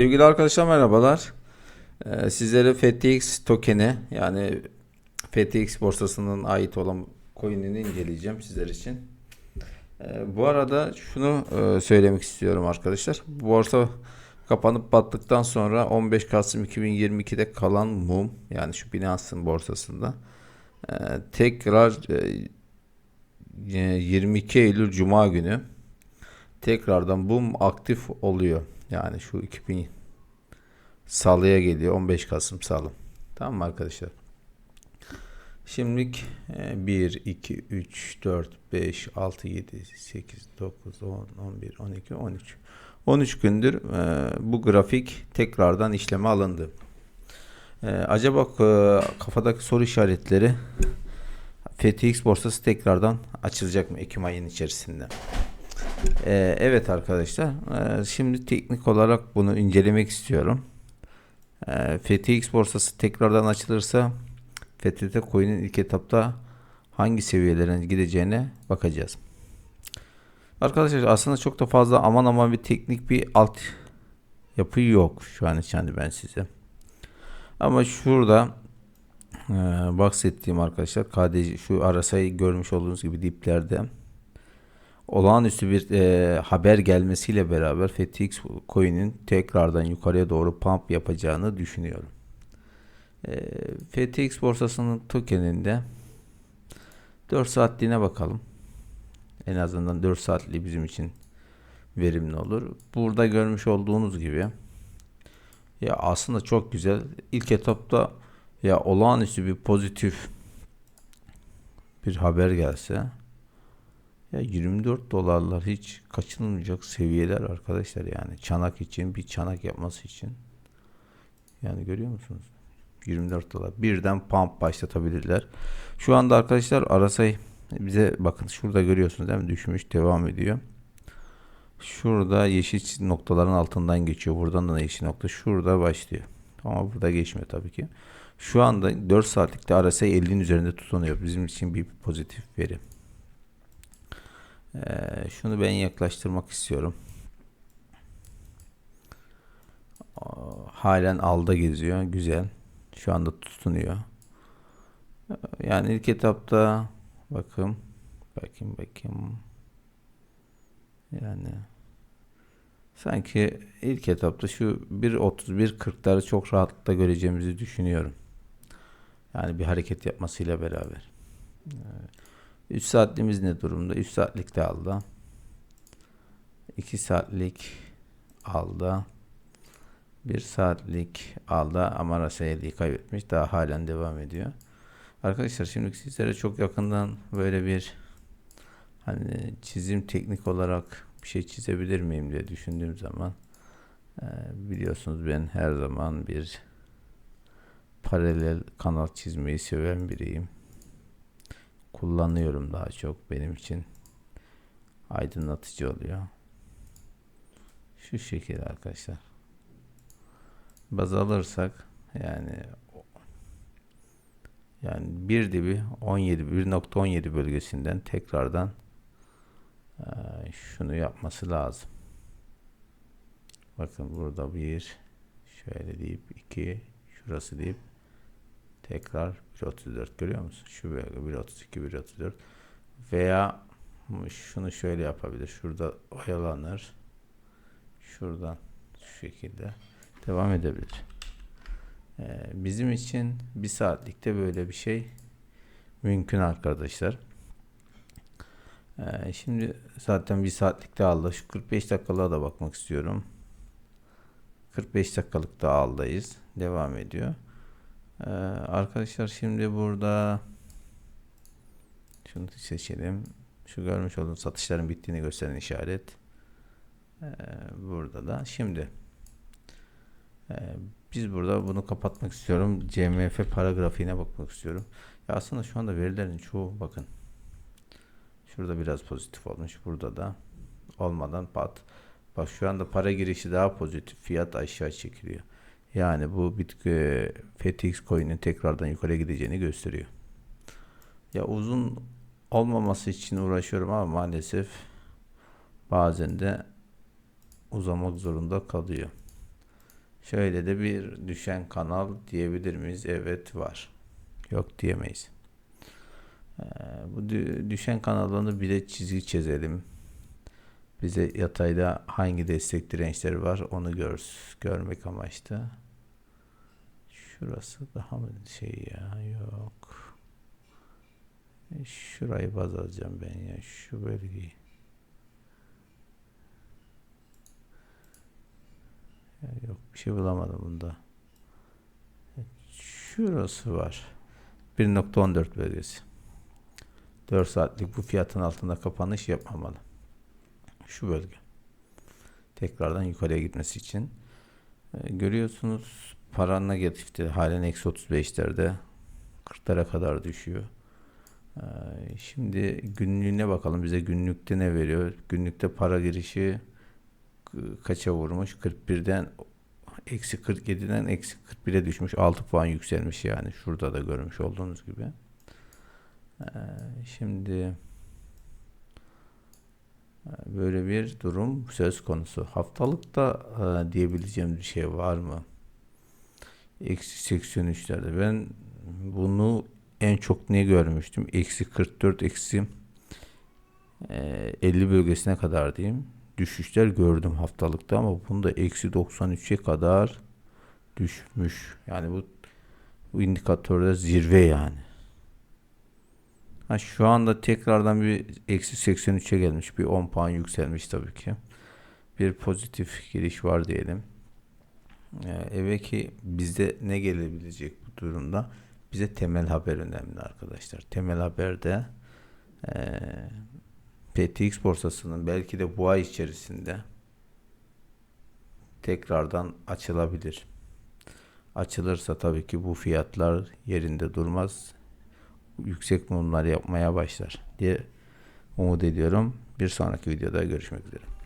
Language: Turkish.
Sevgili arkadaşlar merhabalar. Ee, sizlere FTX token'i yani FTX borsasının ait olan coin'ini inceleyeceğim sizler için. Ee, bu arada şunu e, söylemek istiyorum arkadaşlar. Borsa kapanıp battıktan sonra 15 Kasım 2022'de kalan mum yani şu Binance'ın borsasında e, tekrar e, 22 Eylül Cuma günü tekrardan boom aktif oluyor. Yani şu 2000 salıya geliyor. 15 Kasım salı. Tamam mı arkadaşlar? Şimdilik e, 1, 2, 3, 4, 5, 6, 7, 8, 9, 10, 11, 12, 13. 13 gündür e, bu grafik tekrardan işleme alındı. E, acaba e, kafadaki soru işaretleri FTX borsası tekrardan açılacak mı Ekim ayının içerisinde? Ee, evet arkadaşlar, ee, şimdi teknik olarak bunu incelemek istiyorum. Ee, FTX borsası tekrardan açılırsa FTT coin'in ilk etapta hangi seviyelere gideceğine bakacağız. Arkadaşlar aslında çok da fazla aman aman bir teknik bir alt yapı yok şu an için ben size. Ama şurada ee, bahsettiğim arkadaşlar KDC şu RSI'yi görmüş olduğunuz gibi diplerde olağanüstü bir e, haber gelmesiyle beraber FTX coin'in tekrardan yukarıya doğru pump yapacağını düşünüyorum. E, FTX borsasının tokeninde 4 saatliğine bakalım. En azından 4 saatliği bizim için verimli olur. Burada görmüş olduğunuz gibi ya aslında çok güzel. İlk etapta ya olağanüstü bir pozitif bir haber gelse ya 24 dolarlar hiç kaçınılmayacak seviyeler arkadaşlar yani çanak için bir çanak yapması için. Yani görüyor musunuz? 24 dolar. Birden pump başlatabilirler. Şu anda arkadaşlar Arasay bize bakın şurada görüyorsunuz değil mi? Düşmüş devam ediyor. Şurada yeşil noktaların altından geçiyor. Buradan da yeşil nokta şurada başlıyor. Ama burada geçmiyor tabii ki. Şu anda 4 saatlikte RSI 50'nin üzerinde tutunuyor. Bizim için bir pozitif veri. Ee, şunu ben yaklaştırmak istiyorum. Halen alda geziyor. Güzel. Şu anda tutunuyor. Yani ilk etapta bakın bakayım bakayım yani sanki ilk etapta şu 1.31.40'ları çok rahatlıkla göreceğimizi düşünüyorum. Yani bir hareket yapmasıyla beraber. Evet. 3 saatliğimiz ne durumda? 3 saatlik de aldı. 2 saatlik aldı. 1 saatlik aldı ama RSI'yi kaybetmiş. Daha halen devam ediyor. Arkadaşlar şimdi sizlere çok yakından böyle bir hani çizim teknik olarak bir şey çizebilir miyim diye düşündüğüm zaman e, biliyorsunuz ben her zaman bir paralel kanal çizmeyi seven biriyim kullanıyorum daha çok benim için aydınlatıcı oluyor. Şu şekilde arkadaşlar. Baz alırsak yani yani bir dibi 17 1.17 bölgesinden tekrardan e, şunu yapması lazım. Bakın burada bir şöyle deyip iki şurası deyip tekrar 1.34 görüyor musun? Şu bölge 1.32 1.34 veya şunu şöyle yapabilir. Şurada oyalanır. Şuradan şu şekilde devam edebilir. Ee, bizim için bir saatlikte böyle bir şey mümkün arkadaşlar. Ee, şimdi zaten bir saatlikte aldı. Şu 45 dakikalığa da bakmak istiyorum. 45 dakikalık da aldayız. Devam ediyor. Ee, arkadaşlar şimdi burada şunu seçelim. Şu görmüş olduğunuz satışların bittiğini gösteren işaret. Ee, burada da şimdi e, biz burada bunu kapatmak istiyorum. CMF paragrafiğine bakmak istiyorum. Ya aslında şu anda verilerin çoğu bakın. Şurada biraz pozitif olmuş. Burada da olmadan pat. Bak şu anda para girişi daha pozitif. Fiyat aşağı çekiliyor. Yani bu bitki FTX coin'in tekrardan yukarıya gideceğini gösteriyor. Ya uzun olmaması için uğraşıyorum ama maalesef bazen de uzamak zorunda kalıyor. Şöyle de bir düşen kanal diyebilir miyiz? Evet var. Yok diyemeyiz. Ee, bu dü- düşen kanalını bir de çizgi çizelim. Bize yatayda hangi destek dirençleri var onu gör, görmek amaçlı. Şurası daha mı şey ya? Yok. E, Şurayı baz alacağım ben ya. Şu bölgeyi. Ya yok bir şey bulamadım bunda. Evet, Şurası var. 1.14 bölgesi. 4 saatlik bu fiyatın altında kapanış yapmamalı. Şu bölge. Tekrardan yukarıya gitmesi için. Ee, görüyorsunuz para negatifti. Halen eksi 35'lerde. 40'lara kadar düşüyor. Ee, şimdi günlüğüne bakalım. Bize günlükte ne veriyor? Günlükte para girişi kaça vurmuş? 41'den eksi 47'den eksi 41'e düşmüş. 6 puan yükselmiş yani. Şurada da görmüş olduğunuz gibi. Ee, şimdi e, böyle bir durum söz konusu. Haftalıkta e, diyebileceğim bir şey var mı? Eksi 83'lerde. Ben bunu en çok ne görmüştüm? Eksi 44, eksi e, 50 bölgesine kadar diyeyim. Düşüşler gördüm haftalıkta ama bunda eksi 93'e kadar düşmüş. Yani bu, bu indikatörde zirve yani. Ha, şu anda tekrardan bir eksi 83'e gelmiş. Bir 10 puan yükselmiş tabii ki. Bir pozitif giriş var diyelim. Ee, evet ki bizde ne gelebilecek bu durumda? Bize temel haber önemli arkadaşlar. Temel haberde eee PTX borsasının belki de bu ay içerisinde tekrardan açılabilir. Açılırsa tabii ki bu fiyatlar yerinde durmaz. Yüksek mumlar yapmaya başlar diye umut ediyorum. Bir sonraki videoda görüşmek üzere.